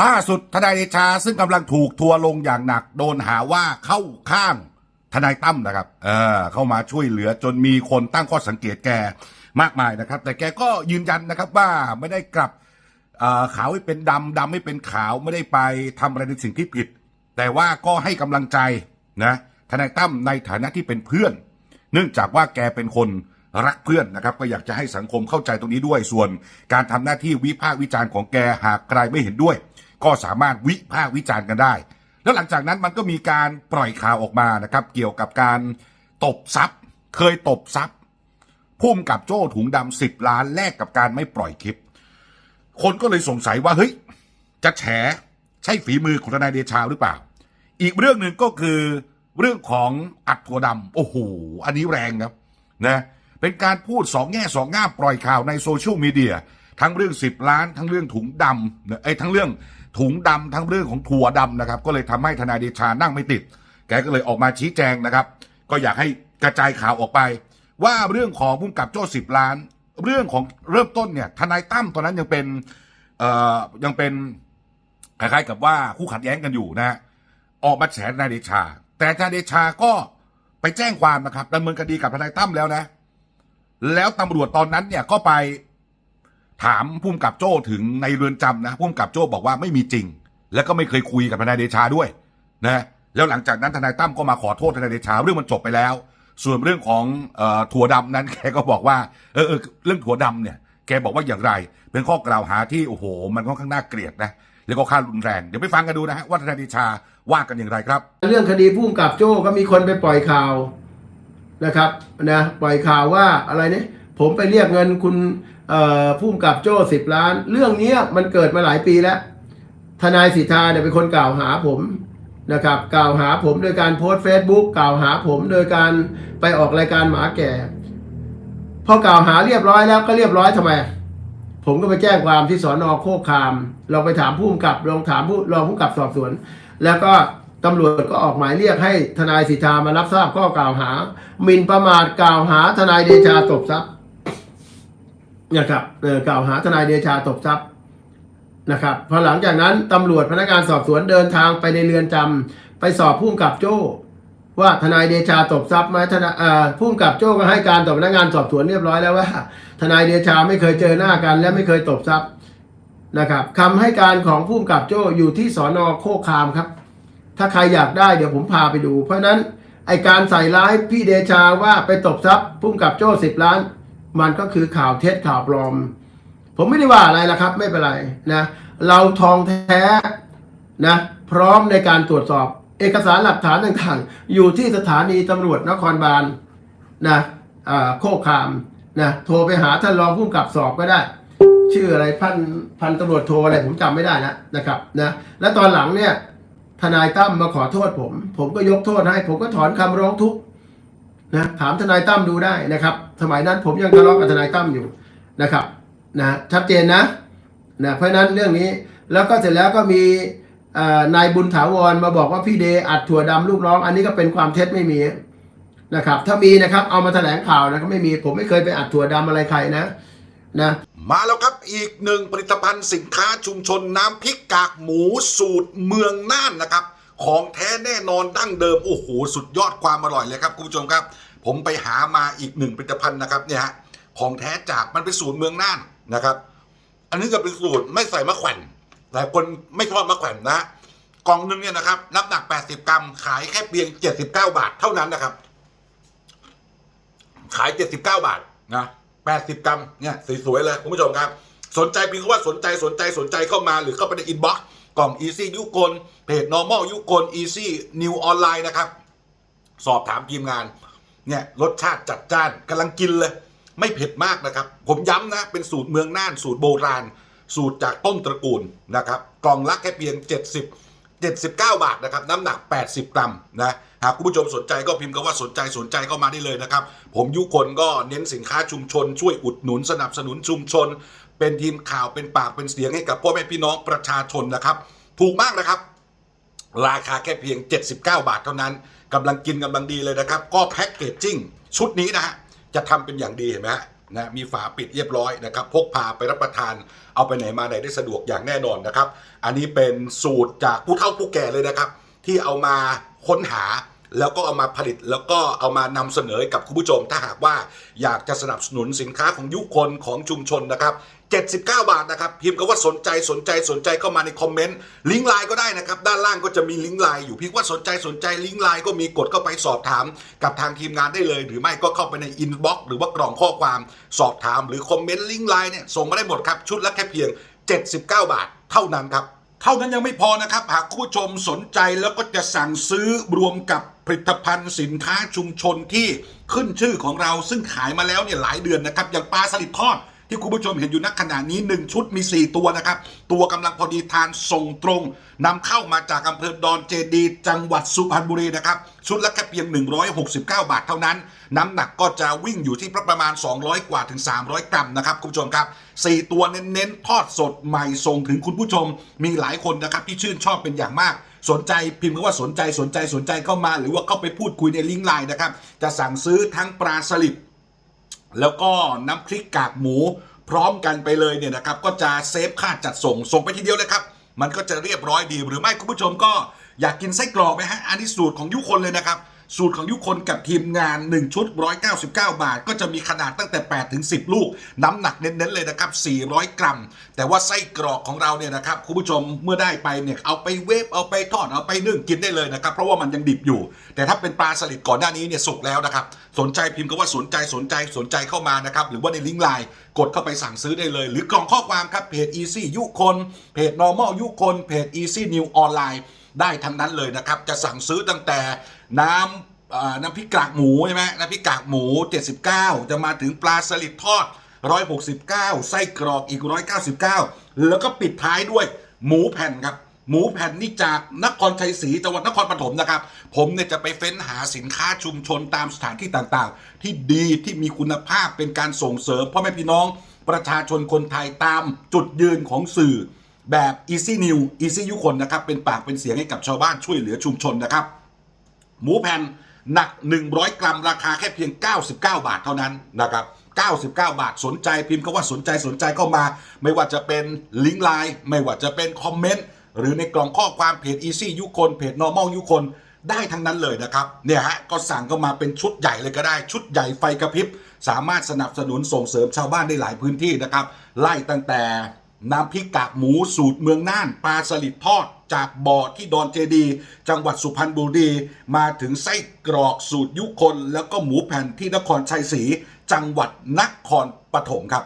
ล่าสุดทนายเดชาซึ่งกำลังถูกทัวร์ลงอย่างหนัก โดนหาว่าเข้าข้างทนายตั้มนะครับ เออเข้ามาช่วยเหลือจนมีคนตั้งข้อสังเกตแกมากมายนะครับ แต่แกก็ยืนยันนะครับว่าไม่ได้กลับขาวให้เป็นดำดำให้เป็นขาวไม่ได้ไปทำอะไรในสิ่งที่ผิด แต่ว่าก็ให้กำลังใจนะทนายตั้มในฐานะที่เป็นเพื่อน เนื่องจากว่าแกเป็นคน รักเพื่อนนะครับก็อยากจะให้สังคมเข้าใจตรงนี้ด้วย ส่วนการทำหน้าที่วิพากษ์วิจารณ์ของแกหากใครไม่เห็นด้วย ก็สามารถวิพากษ์วิจารณ์กันได้ แล้วหลังจากนั้นมันก็มีการปล่อยข่าวออกมานะครับเกี่ยวกับการตบทรัพย์ เคยตบทรัพย์พุ่มกับโจ้ถุงดำสิบล้านแลกกับการไม่ปล่อยคลิป คนก็เลยสงสัยว่าเฮ้ยจะแฉใช่ฝีมือของทนายเดชาหรือเปล่า อีกเรื่องหนึ่งก็คือเรื่องของอัดถั่วดำโอ้โหอันนี้แรงครับนะ เป็นการพูดสองแง่สองง่ามปล่อยข่าวในโซเชียลมีเดียทั้งเรื่องสิบล้าน ทั้งเรื่องถุงดำไอ้ทั้งเรื่องถุงดำทั้งเรื่องของถั่วดำนะครับ ก็เลยทำให้ทนายเดชานั่งไม่ติด แกก็เลยออกมาชี้แจงนะครับ ก็อยากให้กระจายข่าวออกไป ว่าเรื่องของพุ่มกับโจ้สิบล้าน เรื่องของเริ่มต้นเนี่ยทนายตั้มตอนนั้นยังเป็นเอ่อยังเป็นคล้ายๆกับว่าคู่ขัดแย้งกันอยู่นะฮะออกมาแฉทนายเดชา แต่ทนายเดชาก็ไปแจ้งความนะครับดำเนินคดีกับทนายตั้มแล้วนะ แล้วตำรวจตอนนั้นเนี่ยก็ไปถามพุ่มกับโจ้ถึงในเรือนจำนะพุ่มกับโจ้บอกว่าไม่มีจริง แล้วก็ไม่เคยคุยกับทนายเดชาด้วยนะแล้วหลังจากนั้นทนายตั้มก็มาขอโทษทนายเดชาเรื่องมันจบไปแล้ว ส่วนเรื่องของออถั่วดำนั้นแกก็บอกว่าเออเออเรื่องถั่วดำเนี่ยแกบอกว่าอย่างไร เป็นข้อกล่าวหาที่โอ้โห มันค่อนข้างน่าเกลียดนะแล้วก็ค่ารุนแรงเดี๋ยวไปฟังกันดูนะฮะว่าทนายเดชาว่ากันอย่างไรครับ เรื่องคดีพุ่มกับโจ้ก็มีคนไปปล่อยข่าว นะครับนะปล่อยข่าวว่าอะไรเนี่ยผมไปเรียกเงินคุณเอ่อพุ่มกับโจ้สิบล้าน เรื่องนี้มันเกิดมาหลายปีแล้ว ทนายสิทธาเนี่ยเป็นคนกล่าวหาผมนะครับ กล่าวหาผมโดยการโพสต์เฟซบุ๊กกล่าวหาผมโดยการไปออกรายการหมาแก่พอกล่าวหาเรียบร้อยแล้วก็เรียบร้อยทำไม ผมก็ไปแจ้งความที่สอนอโคกคามลองไปถามผู้กำกับลองถามผู้รองผู้กำกับสอบสวน แล้วก็ ตำรวจก็ออกหมายเรียกให้ทนายสิทธามารับทราบข้อกล่าวหาหมิ่นประมาทกล่าวหาทนายเดชาตบทรัพย์นะครับเออกล่าวหาทนายเดชาตบทรัพย์นะครับพอหลังจากนั้นตำรวจพนักงานสอบสวนเดินทางไปในเรือนจำไปสอบผู้กำกับโจ้ ว่าทนายเดชาตบทรัพย์ไหมทนายเอ่อผู้กับโจ้ก็ให้การต่อพนักงานสอบสวนเรียบร้อยแล้วว่า ทนายเดชาไม่เคยเจอหน้ากัน และไม่เคยตบทรัพย์นะครับคำให้การของผู้กำกับโจ้อยู่ที่สอนอโคคามครับ ถ้าใครอยากได้เดี๋ยวผมพาไปดู เพราะนั้นไอการใส่ร้ายพี่เดชาว่าไปตบทรัพย์พุ่มกับโจ้สิบล้าน มันก็คือข่าวเท็จข่าวปลอม ผมไม่ได้ว่าอะไรละครับ ไม่เป็นไรนะเราทองแท้นะพร้อมในการตรวจสอบ เอกสารหลักฐานต่างๆ อยู่ที่สถานีตำรวจนครบาลนะอ่าโคกคามนะโทรไปหาท่านรองผู้กำกับสอบก็ได้ ชื่ออะไรพันพันตำรวจโทรอะไรผมจำไม่ได้นะนะครับนะและตอนหลังเนี่ย ทนายตั้มมาขอโทษผม ผมก็ยกโทษให้ ผมก็ถอนคำร้องทุกข์นะถามทนายตั้มดูได้นะครับ สมัยนั้นผมยังทะเลาะกับทนายตั้มอยู่นะครับนะชัดเจนนะนะเพราะนั้นเรื่องนี้แล้วก็เสร็จแล้วก็มีนายบุญถาวรมาบอกว่าพี่เดอัดถั่วดำลูกน้อง อันนี้ก็เป็นความเท็จไม่มีนะครับ ถ้ามีนะครับเอามาแถลงข่าวนะครับไม่มีผมไม่เคยไปอัดถั่วดำอะไรใครนะนะ มาแล้วครับอีกหนึ่งผลิตภัณฑ์สินค้าชุมชนน้ำพริกกากหมูสูตรเมืองน่านนะครับ ของแท้แน่นอนดั้งเดิม โอ้โห สุดยอดความอร่อยเลยครับคุณผู้ชมครับ ผมไปหามาอีกหนึ่งผลิตภัณฑ์นะครับเนี่ยฮะของแท้จากมันเป็นสูตรเมืองน่านนะครับ อันนี้ก็เป็นสูตรไม่ใส่มะแขวนหลายคนไม่ชอบมะแขวนนะกล่องหนึงเนี่ยนะครับน้ำหนัก 80 กรัม ขายแค่เพียง 79 บาทเท่านั้นนะครับ ขาย 79 บาทนะ 80 กรัมเนี่ยสวยๆเลยคุณผู้ชมครับ สนใจเพียงแค่ว่าสนใจสนใจสนใจเข้ามาหรือเข้าไปในอินบ็อกซ์กล่อง Easy ยุกลเพจ normal ยุกล Easy New Online นะครับ สอบถามทีมงานเนี่ยรสชาติจัดจ้านกำลังกินเลย ไม่เผ็ดมากนะครับ ผมย้ำนะ เป็นสูตรเมืองน่านสูตรโบราณ สูตรจากต้นตระกูลนะครับ กล่องละแค่เพียง 70 79 บาทนะครับน้ำหนัก 80 กรัมนะหากคุณผู้ชมสนใจก็พิมพ์คำว่าสนใจสนใจเข้ามาได้เลยนะครับ ผมยุคนก็เน้นสินค้าชุมชน ช่วยอุดหนุนสนับสนุนชุมชน เป็นทีมข่าวเป็นปากเป็นเสียงให้กับพ่อแม่พี่น้องประชาชนนะครับ ถูกมากนะครับ ราคาแค่เพียง 79 บาทเท่านั้นกำลังกินกำลังดีเลยนะครับ ก็แพ็กเกจจิ้งชุดนี้นะฮะจะทำเป็นอย่างดีเห็นไหมฮะ นะมีฝาปิดเรียบร้อยนะครับพกพาไปรับประทานเอาไปไหนมาไหนได้สะดวกอย่างแน่นอนนะครับ อันนี้เป็นสูตรจากผู้เฒ่าผู้แก่เลยนะครับ ที่เอามาค้นหา แล้วก็เอามาผลิตแล้วก็เอามานำเสนอให้กับคุณผู้ชม ถ้าหากว่าอยากจะสนับสนุนสินค้าของยุคนของชุมชนนะครับ79 บาทนะครับ พิมพ์คำว่าสนใจสนใจสนใจเข้ามาในคอมเมนต์ลิงก์ไลน์ก็ได้นะครับ ด้านล่างก็จะมีลิงก์ไลน์อยู่พิมพ์ว่าสนใจสนใจลิงก์ไลน์ก็มีกดเข้าไปสอบถาม กับทางทีมงานได้เลย หรือไม่ก็เข้าไปในอินบ็อกซ์หรือว่ากล่องข้อความสอบถาม หรือคอมเมนต์ลิงก์ไลน์เนี่ยส่งมาได้หมดครับ ชุดละแค่เพียง 79 บาทเท่านั้นครับ เท่านั้นยังไม่พอนะครับ หากผู้ชมสนใจแล้วก็จะสั่งซื้อรวมกับผลิตภัณฑ์สินค้าชุมชนที่ขึ้นชื่อของเราซึ่งขายมาแล้วเนี่ยหลายเดือนนะครับ อย่างปลาสลิดทอด ที่คุณผู้ชมเห็นอยู่นักขณะนี้ 1 ชุดมี 4 ตัวนะครับ ตัวกำลังพอดีทานส่งตรงนำเข้ามาจากอำเภอดอนเจดี จังหวัดสุพรรณบุรีนะครับ ชุดละแค่เพียง 169 บาทเท่านั้น น้ำหนักก็จะวิ่งอยู่ที่ประมาณ 200 กว่าถึง 300 กรัมนะครับคุณผู้ชมครับ 4 ตัวเน้นๆทอดสดใหม่ส่งถึงคุณผู้ชม มีหลายคนนะครับที่ชื่นชอบเป็นอย่างมากสนใจพิมพ์คำว่าสนใจสนใจสนใจเข้ามา หรือว่าเข้าไปพูดคุยในลิงก์ไลน์นะครับ จะสั่งซื้อทั้งปลาสลิด แล้วก็น้ำพริกกากหมูพร้อมกันไปเลยเนี่ยนะครับ ก็จะเซฟค่าจัดส่งส่งไปทีเดียวเลยครับ มันก็จะเรียบร้อยดีหรือไม่คุณผู้ชมก็อยากกินไส้กรอกไหมฮะอันนี้สูตรของยุคนเลยนะครับ สูตรของยุคนกับทีมงาน 1 ชุด 199 บาท ก็จะมีขนาดตั้งแต่ 8 ถึง 10 ลูก น้ำหนักเน้นๆเลยนะครับ 400 กรัม แต่ว่าไส้กรอกของเราเนี่ยนะครับคุณผู้ชมเมื่อได้ไปเนี่ยเอาไปเวฟเอาไปทอดเอาไปนึ่งกินได้เลยนะครับ เพราะว่ามันยังดิบอยู่ แต่ถ้าเป็นปลาสลิดก่อนหน้านี้เนี่ยสุกแล้วนะครับ สนใจพิมพ์ก็ว่าสนใจสนใจสนใจเข้ามานะครับหรือว่าในลิงก์ไลน์กดเข้าไปสั่งซื้อได้เลย หรือกล่องข้อความครับเพจ Easy ยุคนเพจ normal ยุคนเพจ Easy New ออนไลน์ได้ทั้งนั้นเลยนะครับ จะสั่งซื้อตั้งแต่ น้ำน้ำพริกกากหมูใช่ไหมน้ำพริกกากหมู 79 จะมาถึงปลาสลิดทอด 169 ไส้กรอกอีก 199 แล้วก็ปิดท้ายด้วยหมูแผ่นครับหมูแผ่นนี่จากนครชัยศรีจังหวัดนครปฐมนะครับ ผมเนี่ยจะไปเฟ้นหาสินค้าชุมชนตามสถานที่ต่างๆ ที่ดีที่มีคุณภาพเป็นการส่งเสริมพ่อแม่พี่น้อง ประชาชนคนไทยตามจุดยืนของสื่อ แบบ Easy New Easy ยุคนนะครับ เป็นปากเป็นเสียงให้กับชาวบ้านช่วยเหลือชุมชนนะครับ หมูแผ่นหนัก 100 กรัม ราคาแค่เพียง 99 บาทเท่านั้นนะครับ 99 บาทสนใจพิมพ์คำว่าสนใจสนใจเข้ามา ไม่ว่าจะเป็นลิงก์ไลน์ไม่ว่าจะเป็นคอมเมนต์หรือในกล่องข้อความเพจ Easy ยุคนเพจ Normal ยุคนได้ทั้งนั้นเลยนะครับเนี่ยฮะก็สั่งเข้ามาเป็นชุดใหญ่เลยก็ได้ ชุดใหญ่ไฟกระพริบ สามารถสนับสนุนส่งเสริมชาวบ้านได้หลายพื้นที่นะครับ ไล่ตั้งแต่ น้ำพริกกากหมูสูตรเมืองน่านปลาสลิดทอด จากบ่อที่ดอนเจดี จังหวัดสุพรรณบุรีมาถึงไส้กรอกสูตรยุคน แล้วก็หมูแผ่นที่นครชัยศรีจังหวัดนครปฐมครับ